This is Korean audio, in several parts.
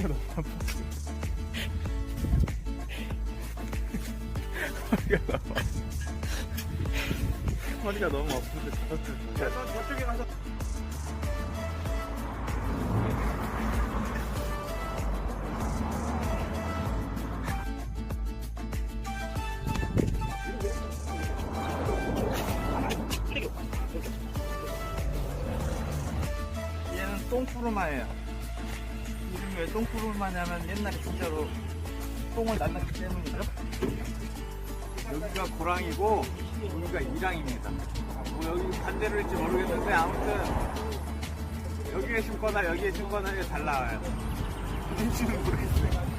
머리가 너무 아프지. 머리가 너무 아프 머리가 너무 아픈데 저쪽에 가서. 얘는 똥푸르마예요. 왜 똥푸르마냐면 옛날에 진짜로 똥을 날랐기 때문이죠. 여기가 고랑이고 여기가 이랑입니다. 뭐 여기 반대로 할지 모르겠는데 아무튼 여기에 심거나 여기에 심거나 이게 잘 나와요. 뭔지는 모르겠어요.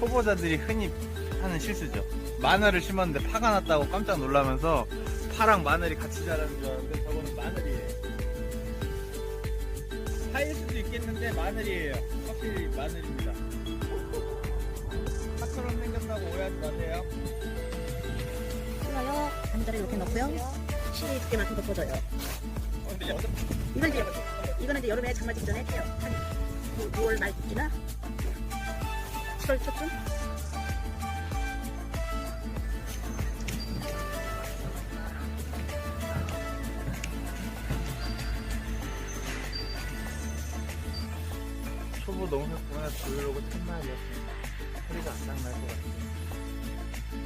초보자들이 흔히 하는 실수죠. 마늘을 심었는데 파가 났다고 깜짝 놀라면서 파랑 마늘이 같이 자라는 줄 알았는데 저거는 마늘 있겠는데 마늘이에요. 확실히 마늘입니다. 파처럼 생겼다고 오해하지 마세요. 좋아요. 감자를 이렇게 넣고요. 10개만큼 덮어줘요. 어, 근데 여섯 이건 이제 이거는 이제 여름에 장마 직전에 해요. 한 6월 말쯤이나 7월 초쯤. 초보 농사꾼의 브이로그 첫날이었습니다. 허리가 안상날 것 같아요.